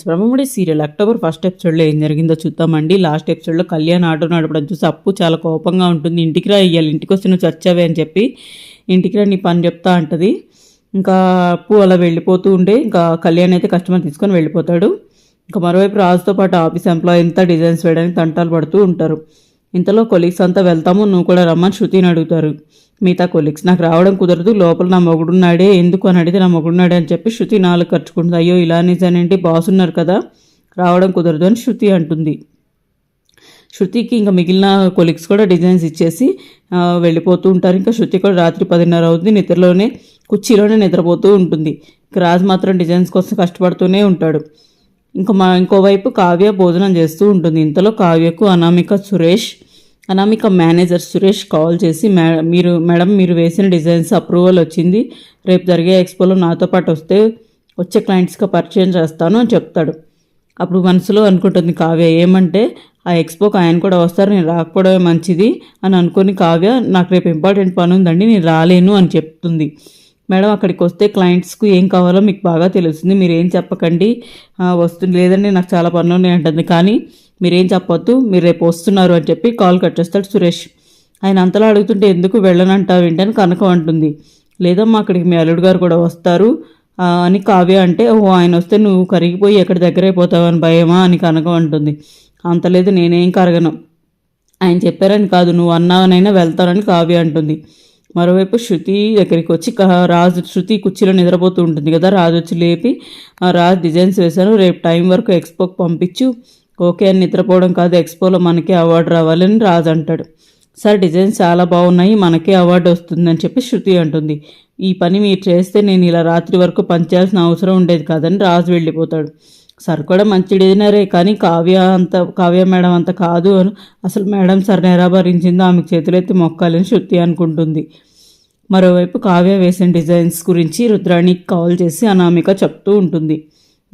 Friends Brahmamudi serial October first ఎపిసోడ్లో ఏం జరిగిందో చూద్దామండి. లాస్ట్ ఎపిసోడ్లో కళ్యాణ్ ఆటో నడపడం చూసి అప్పు చాలా కోపంగా ఉంటుంది. ఇంటికి రా ఇయ్యాలి ఇంటికి వస్తే నువ్వు చచ్చావే అని చెప్పి ఇంటికి రా నీ పని చెప్తా అంటది. ఇంకా అప్పు అలా వెళ్ళిపోతూ ఉండే. ఇంకా కళ్యాణ్ అయితే కస్టమర్ తీసుకొని వెళ్ళిపోతాడు. ఇంకా మరోవైపు రాజుతో పాటు ఆఫీస్ ఎంప్లాయీ ఎంత డిజైన్స్ వేయడానికి తంటాలు పడుతూ ఉంటారు. ఇంతలో కొలీగ్స్ అంతా వెళ్తాము నువ్వు కూడా రమ్మని శృతిని అడుగుతారు. మిగతా కొలీగ్స్ నాకు రావడం కుదరదు లోపల నా మొగుడున్నాడే ఎందుకు అని అడిగితే నా మొగుడున్నాడే అని చెప్పి శృతి నాలుగు ఖర్చుకుంటుంది అయ్యో ఇలా నిజానేంటి బాస్ ఉన్నారు కదా రావడం కుదరదు అని శృతి అంటుంది. శృతికి ఇంకా మిగిలిన కొలీగ్స్ కూడా డిజైన్స్ ఇచ్చేసి వెళ్ళిపోతూ ఉంటారు. ఇంకా శృతి కూడా రాత్రి పదిన్నర అవుతుంది నిద్రలోనే కుర్చీలోనే నిద్రపోతూ ఉంటుంది. రాజు మాత్రం డిజైన్స్ కోసం కష్టపడుతూనే ఉంటాడు. ఇంకా మా ఇంకోవైపు కావ్య భోజనం చేస్తూ ఉంటుంది. ఇంతలో కావ్యకు అనామిక సురేష్ అనామిక మేనేజర్ సురేష్ కాల్ చేసి మే మీరు మేడం మీరు వేసిన డిజైన్స్ అప్రూవల్ వచ్చింది. రేపు జరిగే ఎక్స్పోలో నాతో పాటు వస్తే వచ్చే క్లయింట్స్గా పరిచయం చేస్తాను అని చెప్తాడు. అప్పుడు మనసులో అనుకుంటుంది కావ్య ఏమంటే ఆ ఎక్స్పోకి ఆయన కూడా వస్తారు నేను రాకపోవడమే మంచిది అని అనుకుని కావ్య నాకు రేపు ఇంపార్టెంట్ పని ఉందండి నేను రాలేను అని చెప్తుంది. మేడం అక్కడికి వస్తే క్లయింట్స్కు ఏం కావాలో మీకు బాగా తెలుస్తుంది మీరు ఏం చెప్పకండి. వస్తుంది లేదండి నాకు చాలా పనులు ఉన్నాయి అంటుంది కానీ మీరేం చెప్పొద్దు మీరు రేపు వస్తున్నారు అని చెప్పి కాల్ కట్ చేస్తాడు సురేష్. ఆయన అంతలా అడుగుతుంటే ఎందుకు వెళ్ళనంటావు ఏంటని కనకం అంటుంది. లేదమ్మా అక్కడికి మీ అల్లుడు గారు కూడా వస్తారు. అని కావ్య అంటే ఓ ఆయన వస్తే నువ్వు కరిగిపోయి ఎక్కడ దగ్గర అని భయమా అని కనకం అంటుంది. అంత లేదు నేనేం కరగను. ఆయన చెప్పారని కాదు నువ్వు అన్నావనైనా వెళ్తానని కావ్య అంటుంది. మరోవైపు శృతి దగ్గరికి వచ్చి రాజు శృతి కుర్చీలో నిద్రపోతూ ఉంటుంది కదా రాజు వచ్చి లేపి రాజు డిజైన్స్ వేశాను రేపు టైం వరకు ఎక్స్పోకి పంపించు. ఓకే అని నిద్రపోవడం కాదు ఎక్స్పోలో మనకే అవార్డు రావాలని రాజు అంటాడు. సార్ డిజైన్స్ చాలా బాగున్నాయి మనకే అవార్డు వస్తుందని చెప్పి శృతి అంటుంది. ఈ పని మీరు చేస్తే నేను ఇలా రాత్రి వరకు పనిచేయాల్సిన అవసరం ఉండేది కాదని రాజు వెళ్ళిపోతాడు. సార్ కూడా మంచి డిజైనరే కానీ కావ్య అంత కావ్య మేడం అంత కాదు అని అసలు మేడం సార్ నిరాభరించిందో ఆమెకు చేతులెత్తి మొక్కాలని శృతి అనుకుంటుంది. మరోవైపు కావ్య వేసిన డిజైన్స్ గురించి రుద్రాణికి కాల్ చేసి అనామిక చెప్తూ ఉంటుంది.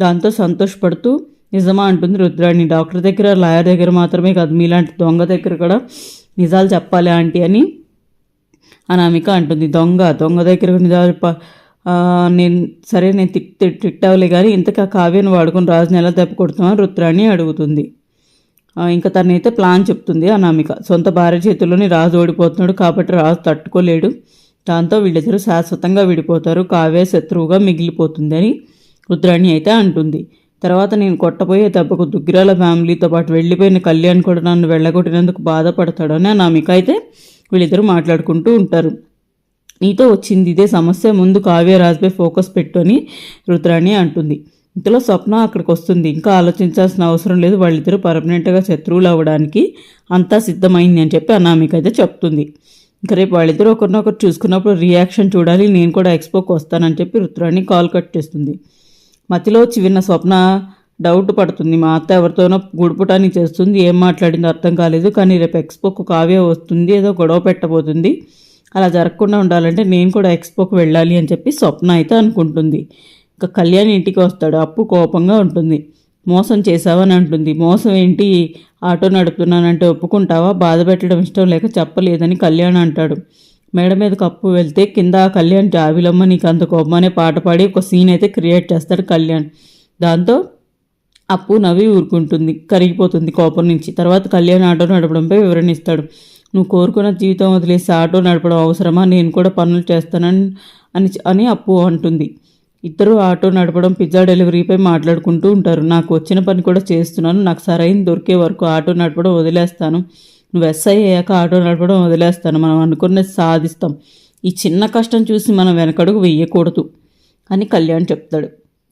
దాంతో సంతోషపడుతూ నిజమా అంటుంది రుద్రాణి. డాక్టర్ దగ్గర లాయర్ దగ్గర మాత్రమే కాదు మీలాంటి దొంగ దగ్గర కూడా నిజాలు చెప్పాలి ఆంటీ అని అనామిక అంటుంది. దొంగ దొంగ దగ్గర నిజాలు నేను సరే నేను తిట్ ట్రిక్ట్ తిట్టవలే కానీ ఇంతకా కావ్యను వాడుకుని రాజుని ఎలా దెబ్బ కొడుతున్నామని రుద్రాణి అడుగుతుంది. ఇంకా తనైతే ప్లాన్ చెప్తుంది అనామిక. సొంత భార్య చేతుల్లోని రాజు ఓడిపోతున్నాడు కాబట్టి రాజు తట్టుకోలేడు. దాంతో వీళ్ళిద్దరూ శాశ్వతంగా విడిపోతారు. కావ్య శత్రువుగా మిగిలిపోతుంది అని రుద్రాణి అయితే అంటుంది. తర్వాత నేను కొట్టబోయే దెబ్బకు దుగ్గిరాల ఫ్యామిలీతో పాటు వెళ్ళిపోయిన కళ్యాణ్ కూడా నన్ను వెళ్ళగొట్టినందుకు బాధపడతాడు అని అనామిక అయితే వీళ్ళిద్దరూ మాట్లాడుకుంటూ ఉంటారు. నీతో వచ్చింది ఇదే సమస్య ముందు కావ్య రాజుపై ఫోకస్ పెట్టు అని రుద్రాణి అంటుంది. ఇంతలో స్వప్న అక్కడికి వస్తుంది. ఇంకా ఆలోచించాల్సిన అవసరం లేదు. వాళ్ళిద్దరూ పర్మనెంట్గా శత్రువులు అవ్వడానికి అంతా సిద్ధమైంది అని చెప్పి అనామిక అయితే చెప్తుంది. ఇంకా రేపు వాళ్ళిద్దరూ ఒకరినొకరు చూసుకున్నప్పుడు రియాక్షన్ చూడాలి. నేను కూడా ఎక్స్పోకి వస్తానని చెప్పి రుద్రాణి కాల్ కట్ చేస్తుంది. మతిలో వచ్చి విన్న స్వప్న డౌట్ పడుతుంది. మా అత్త ఎవరితోనో గుడుపుటానికి చేస్తుంది. ఏం మాట్లాడిందో అర్థం కాలేదు. కానీ రేపు ఎక్స్పోకు కావ్య వస్తుంది. ఏదో గొడవ పెట్టబోతుంది. అలా జరగకుండా ఉండాలంటే నేను కూడా ఎక్స్పోకు వెళ్ళాలి అని చెప్పి స్వప్న అయితే అనుకుంటుంది. ఇంకా కళ్యాణ్ ఇంటికి వస్తాడు. అప్పు కోపంగా ఉంటుంది. మోసం చేసావని అంటుంది. మోసం ఏంటి? ఆటో నడుపుతున్నానంటే ఒప్పుకుంటావా? బాధ పెట్టడం ఇష్టం లేక చెప్పలేదని కళ్యాణ్ అంటాడు. మేడ మీద కప్పు వెళ్తే కింద ఆ కళ్యాణ్ జావిలమ్మ నీకు అంత కొమ్మనే పాట పాడి ఒక సీన్ అయితే క్రియేట్ చేస్తాడు కళ్యాణ్. దాంతో అప్పు నవ్వి ఊరుకుంటుంది కరిగిపోతుంది కోపం నుంచి. తర్వాత కళ్యాణ్ ఆటో నడపడంపై వివరణ ఇస్తాడు. నువ్వు కోరుకున్న జీవితం వదిలేసి ఆటో నడపడం అవసరమా? నేను కూడా పనులు చేస్తానని అని అని అప్పు అంటుంది. ఇద్దరు ఆటో నడపడం పిజ్జా డెలివరీపై మాట్లాడుకుంటూ ఉంటారు. నాకు వచ్చిన పని కూడా చేస్తున్నాను. నాకు సరైన దొరికే వరకు ఆటో నడపడం వదిలేస్తాను. నువ్వు ఎస్ఐ అయ్యాక ఆటో నడపడం వదిలేస్తాను. మనం అనుకున్నది సాధిస్తాం. ఈ చిన్న కష్టం చూసి మనం వెనకడుగు వెయ్యకూడదు అని కళ్యాణ్ చెప్తాడు.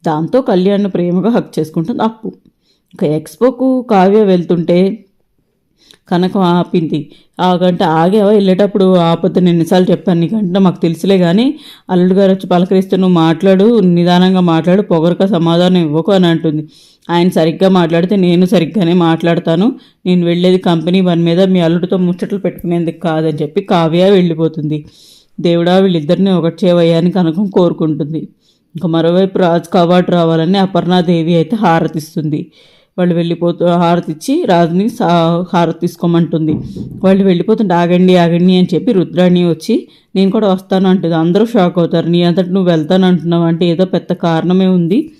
దాంతో కళ్యాణ్ ప్రేమగా హక్ చేసుకుంటుంది అప్పు. ఇంకా ఎక్స్పోకు కావ్య వెళ్తుంటే కనకం ఆపింది. ఆగంటే ఆగావా? వెళ్ళేటప్పుడు ఆపొద్దు. ఎన్నిసార్లు చెప్పాను నీకంటే మాకు తెలుసులే కానీ అల్లుడు గారు వచ్చి పలకరిస్తే నువ్వు మాట్లాడు నిదానంగా మాట్లాడు పొగరుక సమాధానం ఇవ్వకు అని అంటుంది. ఆయన సరిగ్గా మాట్లాడితే నేను సరిగ్గానే మాట్లాడతాను. నేను వెళ్ళేది కంపెనీ వన్ మీద మీ అల్లుడితో ముచ్చట్లు పెట్టుకునేందుకు కాదని చెప్పి కావ్య వెళ్ళిపోతుంది. దేవుడా వీళ్ళిద్దరిని ఒకటి చేయవయ్యాని కనుక కోరుకుంటుంది. ఇంకా మరోవైపు రాజు కవాటు రావాలని అపర్ణాదేవి అయితే హారతిస్తుంది. వాళ్ళు వెళ్ళిపోతూ హారతి ఇచ్చి రాజుని సా హారతి తీసుకోమంటుంది. వాళ్ళు వెళ్ళిపోతుంటే ఆగండి ఆగండి అని చెప్పి రుద్రాణి వచ్చి నేను కూడా వస్తాను అంటుంది. అందరూ షాక్ అవుతారు. నీ అంతటి నువ్వు వెళ్తాను అంటున్నావు అంటే ఏదో పెద్ద కారణమే ఉంది.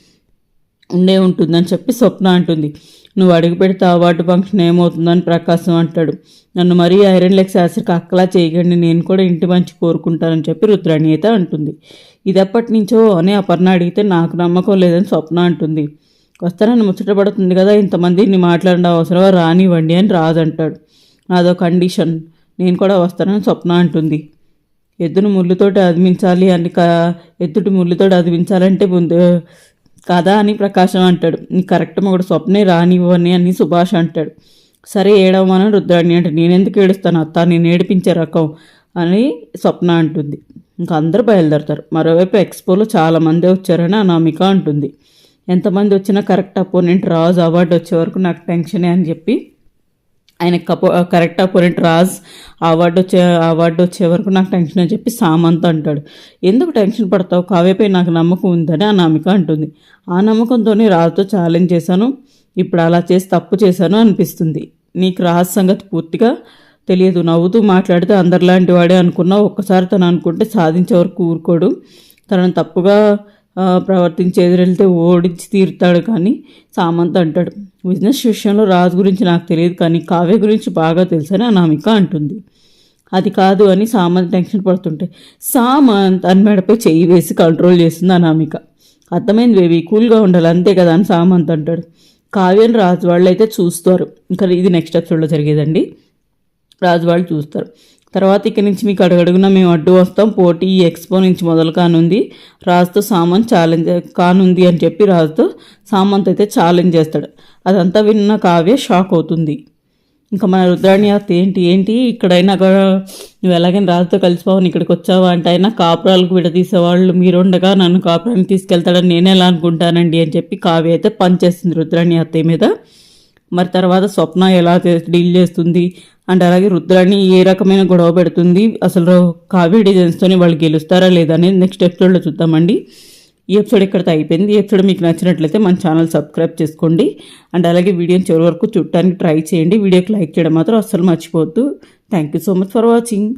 ఉండే ఉంటుందని చెప్పి స్వప్న అంటుంది. నువ్వు అడుగు పెడితే అవార్డు ఫంక్షన్ ఏమవుతుందని ప్రకాశం అంటాడు. నన్ను మరీ ఐరన్ లెక్స్ ఆసరికి అక్కలా చేయకండి నేను కూడా ఇంటి మంచి కోరుకుంటానని చెప్పి రుద్రాణి అయితే అంటుంది. ఇది ఎప్పటి నుంచో అని అపర్ణ అడిగితే నాకు నమ్మకం లేదని స్వప్న అంటుంది. వస్తానని ముచ్చటపడుతుంది కదా ఇంతమంది నీ మాట్లాడిన అవసరమా? రానివ్వండి అని రాజు అంటాడు. నాదో కండిషన్. నేను కూడా వస్తానని స్వప్న అంటుంది. ఎద్దును ముళ్ళుతోటి అదిమించాలి అని క ఎద్దుటి ముళ్ళుతోటి అదిమించాలంటే ముందు కదా అని ప్రకాశం అంటాడు. నీ కరెక్ట్ మొగుడు స్వప్నే రానివ్వని అని సుభాష్ అంటాడు. సరే ఏడవమని రుద్రాణి అంటే నేనెందుకు ఏడుస్తాను అత్త? నేను ఏడిపించే రకం అని స్వప్న అంటుంది. ఇంకా అందరూ బయలుదేరతారు. మరోవైపు ఎక్స్పోలో చాలామంది వచ్చారని అనామిక అంటుంది. ఎంతమంది వచ్చినా కరెక్ట్ అపోనెంట్ రాజు అవార్డు వచ్చే వరకు నాకు టెన్షనే అని చెప్పి ఆయన కపో కరెక్ట్ అపోనెంట్ రాజ్ అవార్డు వచ్చే అవార్డు వచ్చే వరకు నాకు టెన్షన్ అని చెప్పి సామంత్ అంటాడు. ఎందుకు టెన్షన్ పడతావు? కావ్యపై నాకు నమ్మకం ఉందని ఆ నమ్మిక అంటుంది. ఆ నమ్మకంతోనే రాజుతో ఛాలెంజ్ చేశాను. ఇప్పుడు అలా చేసి తప్పు చేశాను అనిపిస్తుంది. నీకు రాజ్ సంగతి పూర్తిగా తెలియదు. నవ్వుతూ మాట్లాడితే అందరిలాంటి వాడే అనుకున్నా ఒక్కసారి తను అనుకుంటే సాధించే వరకు ఊరుకోడు. తనను తప్పుగా ప్రవర్తించి ఎదురెళ్తే ఓడించి తీరుతాడు కానీ సామంత్ అంటాడు బిజినెస్ విషయంలో రాజు గురించి నాకు తెలియదు కానీ కావ్య గురించి బాగా తెలుసని అనామిక అంటుంది. అది కాదు అని సామంత్ టెన్షన్ పడుతుంటే సామంత్ అని మెడపై చెయ్యి వేసి కంట్రోల్ చేస్తుంది అనామిక. అర్థమైంది బేబీ కూల్గా ఉండాలి అంతే కదా అని సామంత్ అంటాడు. కావ్యని రాజు వాళ్ళు అయితే చూస్తారు. ఇంకా ఇది నెక్స్ట్ ఎపిసోడ్లో జరిగేదండి. రాజు వాళ్ళు చూస్తారు. తర్వాత ఇక్కడి నుంచి మీకు అడుగడుగునా మేము అడ్డు వస్తాం. పోటీ ఈ ఎక్స్పో నుంచి మొదలు కానుంది. రాజుతో సామాన్ ఛాలెంజ్ కానుంది అని చెప్పి రాజుతో సామంత్ అయితే ఛాలెంజ్ చేస్తాడు. అదంతా విన్న కావ్య షాక్ అవుతుంది. ఇంకా మన రుద్రాణి అత్త ఏంటి? ఏంటి? ఇక్కడైనా నువ్వు ఎలాగైనా రాజుతో కలిసిపోవని ఇక్కడికి వచ్చావా అంటే అయినా కాపురాలకు విడదీసేవాళ్ళు మీరుండగా నన్ను కాపురానికి తీసుకెళ్తాడని నేను ఎలా అనుకుంటానండి అని చెప్పి కావ్య అయితే పనిచేస్తుంది రుద్రాణి అత్తయ్య మీద. మరి తర్వాత స్వప్న ఎలా డీల్ చేస్తుంది? అండ్ అలాగే రుద్రాన్ని ఏ రకమైన గొడవ పెడుతుంది? అసలు కావ్య డిజైన్స్తోనే వాళ్ళు గెలుస్తారా లేదా అనేది నెక్స్ట్ ఎపిసోడ్లో చూద్దామండి. ఈ ఎపిసోడ్ ఇక్కడితో అయిపోయింది. ఈ ఎపిసోడ్ మీకు నచ్చినట్లయితే మన ఛానల్ సబ్స్క్రైబ్ చేసుకోండి. అండ్ అలాగే వీడియోని చివరి వరకు చూడటానికి ట్రై చేయండి. వీడియోకి లైక్ చేయడం మాత్రం అస్సలు మర్చిపోవద్దు. Thank you so much for watching